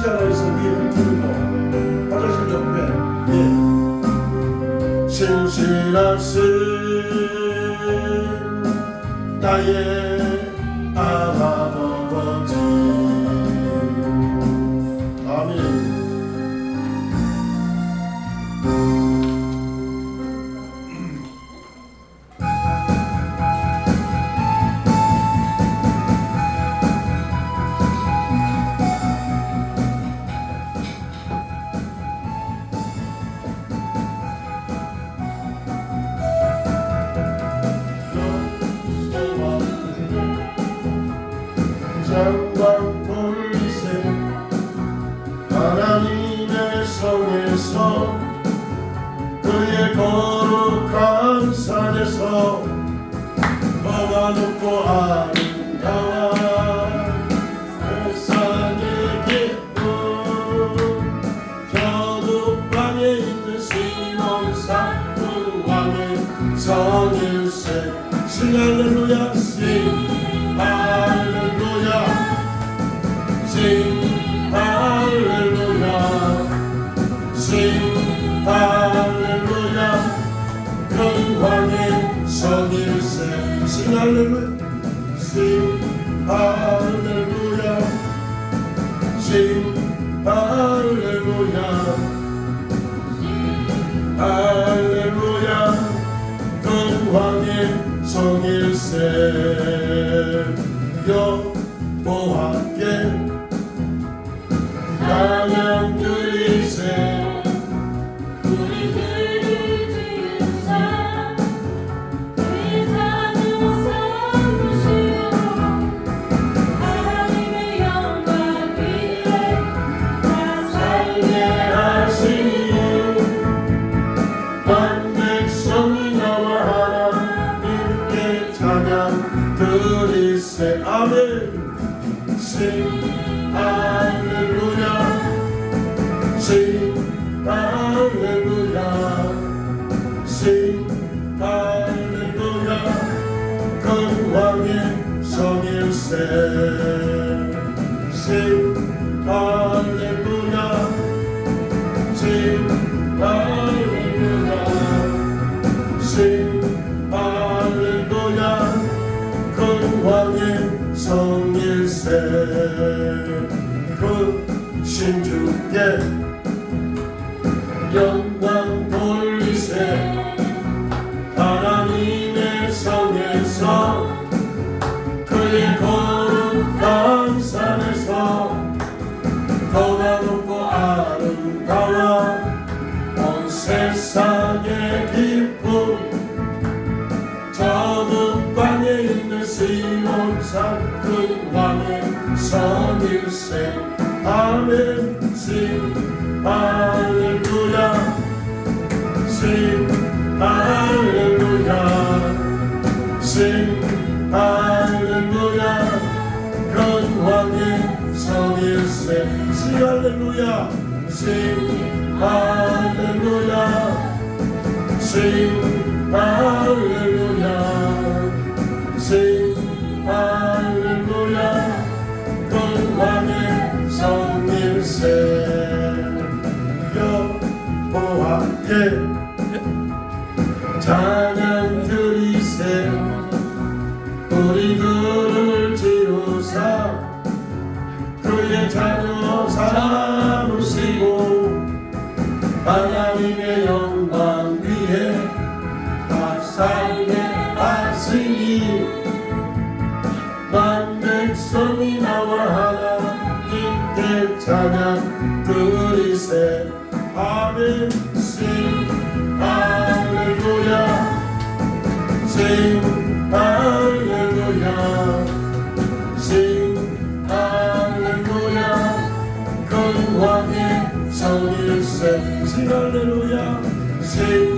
십자가에서 위에 들고 화장실 옆에 예. 신실하신 나의 sing, sing hallelujah, sing hallelujah, sing hallelujah, sing hallelujah. 영광의 성일세 sing hallelujah, sing hallelujah. 성일세. 영 주신 주께 영광 돌리세. 하나님의 성에서 그의 거룩한 산에서 더가 높고 아름다워 온 세상의 기쁨. 저 북방에 있는 시몬산 그 왕의 선일세. 나는 신 할렐루야 신 할렐루야 신 할렐루야 영광의 성일세. 시 할렐루야 시 할렐루야 시 할렐루야 take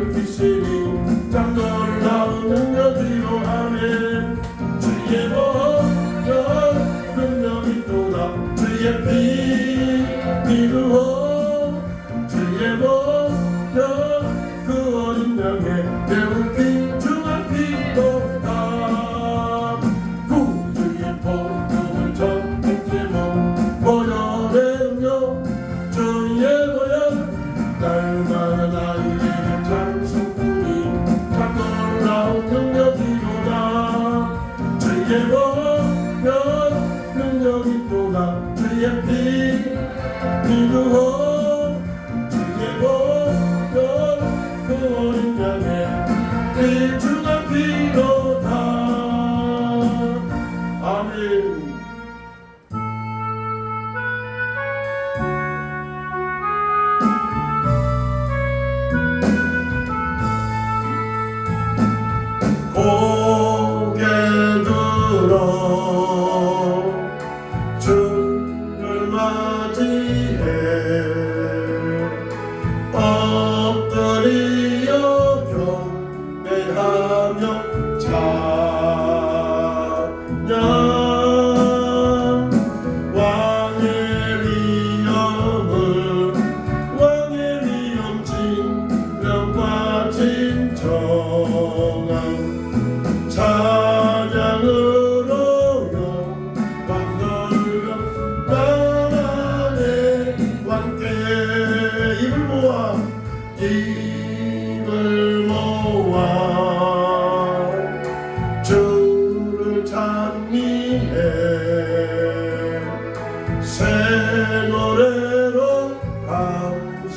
날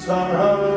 감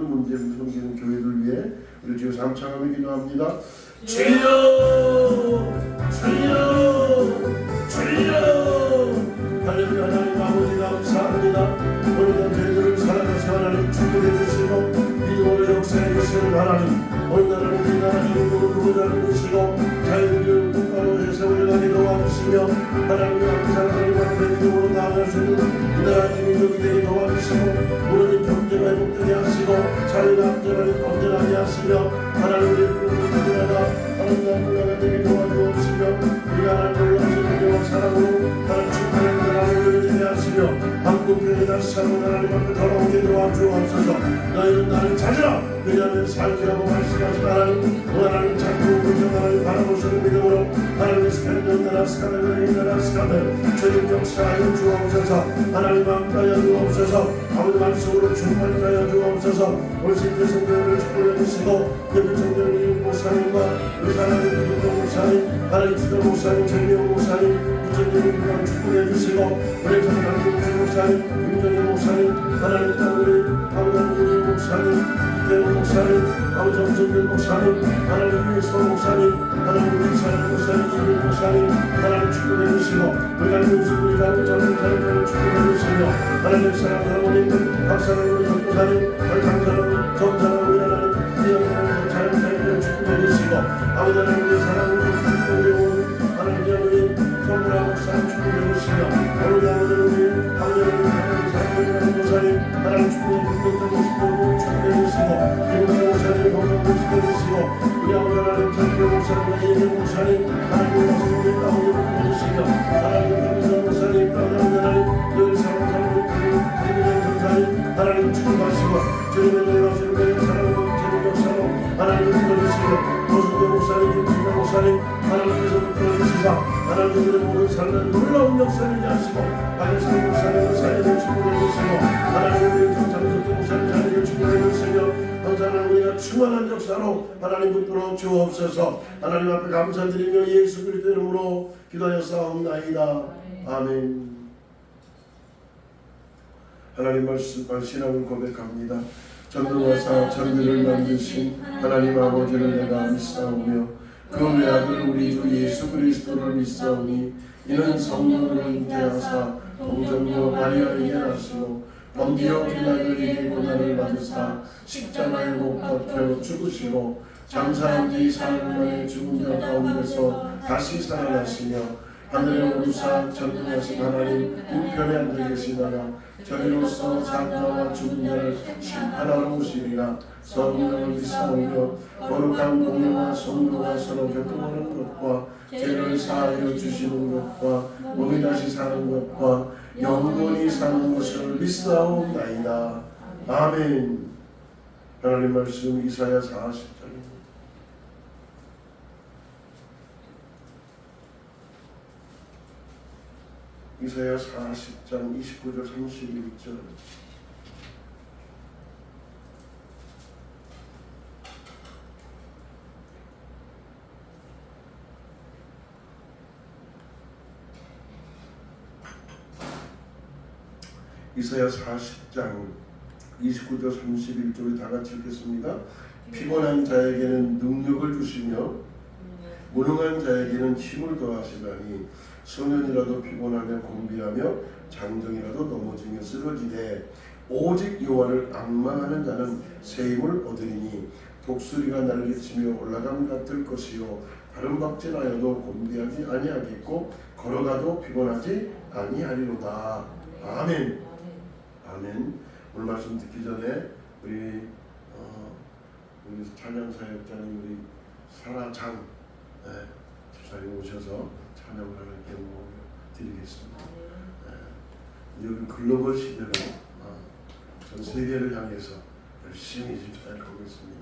모든 문제 섬기는 교회를 위해 우리 주여 삼창하며 기도합니다. 주여 주여 주여 하나님 하나님 아버지 감사합니다 오늘도 저희들을 살아가서 하나님 축복해 주시고 믿음으로 역사해 주시는 하나님 오늘 나라는 이 나라의 이름으로 구원하는 것이고 자유를 국가로 해서 올라가게 도와주시며 하나님의 항상 하나님 앞에 믿음으로 나아갈 수 있는 이 나라의 민족이 되게 도와주시고 무너진 경제가 회복되게 하시고 자유가 안전하게 건전하게 하시며 하나님의 꿈을 나라 하나님 나라가 되게 도와주옵시며 우리가 하나님 은혜와 사랑으로 하나님 나라를 하시며 한국교회 다시 한번 하나님 앞에 돌아오게 도와 주옵소서. 너희는 나를 찾으라. 왜냐하면 살기라고 말씀하신 하나님 그 하나님 자꾸 우정 하나님 바라보시는 믿음으로 하나님의 스펜드 나라 스카벨 나라 스카벨 최근 역사하여 주옵소서. 하나님 함께하여 주옵소서. 아버지 말씀으로 충만하여 주옵소서. 올 신대 성령을 축복해 주시고 예비 청년 이용 목사님과 우리 하나님 김동 목사님 하나님 주도 목사님 정명 목사님 유전님 김강 축복해 주시고 우리 김수 목사님 김정일 목사님 하나님 아버지 목사님 이태원 목사님 정성균 목사님 하나님 위에서 목사님 하나님 사랑 목사님 이민 목사님 하나님 축복해 주시고 우리 하나님 우리 가족 전문 사람들을 축복해 주시며 하나님 사랑 하나님 박사님 전도사님 우리 강사님 정사님 우리 하나님 이영하나님 자연사님을 축복해 주시고 아버지 하나님 축복해 주시고 우리 아버지 하나님 전교 목사님 이혜경 목사님 하나님 말씀을 아버지 축복해 주시며 하나님 김은혜 목사님 아버지 하나님 늘 사랑하는 김은혜 전사님 하나님 축복하시고 주님의 놀라시는 그 사랑과 주님 역사로 하나님 축복해주시고 도순대 목사님 김진경 목사님 하나님께서 붙들어주시사 하나님들의 모든 삶은 놀라운 역사를 하시고 하나님 목사님의 사이를 축복해 주시고 하나님의 정창석대 목사님 항상 우리가 충만한 역사로 하나님 붙들어 주옵소서. 하나님 앞에 감사드리며 예수 그리스도 이름으로 기도하여 싸움나이다. 아멘. 하나님 말씀과 신앙을 고백합니다. 전능과 사 천지를 만드신 하나님 아버지를 내가 믿사오며 그 외아들 우리 주 예수 그리스도를 믿사오니 이는 성령으로 잉태하사 동정녀 마리아에게 나시고 번디어 피라도에게 고난을 받으사 십자가에 못 박혀 죽으시고 장사한 지 사흘 만에 죽은 자 가운데서 다시 살아나시며 하늘에 오르사 전능하신 하나님 우편에 앉아 계시다가 저희로서 산자와 자를 심판하러 오시리라 성령을 믿사오며 거룩한 공유와 성도가 서로 교통하는 것과 죄를 사하여 주시는 것과 몸이 다시 사는 것과 영원히 사는 것을 믿사옵나이다. 아멘. 하나님 말씀 이사야 40장입니다 이사야 40장 29절 31절 이사야 40장 29절 31절을 다 같이 읽겠습니다. 피곤한 자에게는 능력을 주시며 무능한 자에게는 힘을 더하시다니 소년이라도 피곤하며 공비하며 장정이라도 넘어지며 쓰러지되 오직 여호와를 악망하는 자는 새 힘을 얻으리니 독수리가 날개치며 올라감 같을 것이요. 다른 박질하여도 곤비하지 아니하겠고 걸어가도 피곤하지 아니하리로다. 아멘. 아멘. 오늘 말씀 듣기 전에 우리 어, 우리 찬양 사역자님 우리 사라장 네, 집사님 오셔서 찬양을 하나님께 드리겠습니다. 네, 여기 글로벌 시대로 어, 전 세계를 향해서 열심히 집사를 하고 있습니다.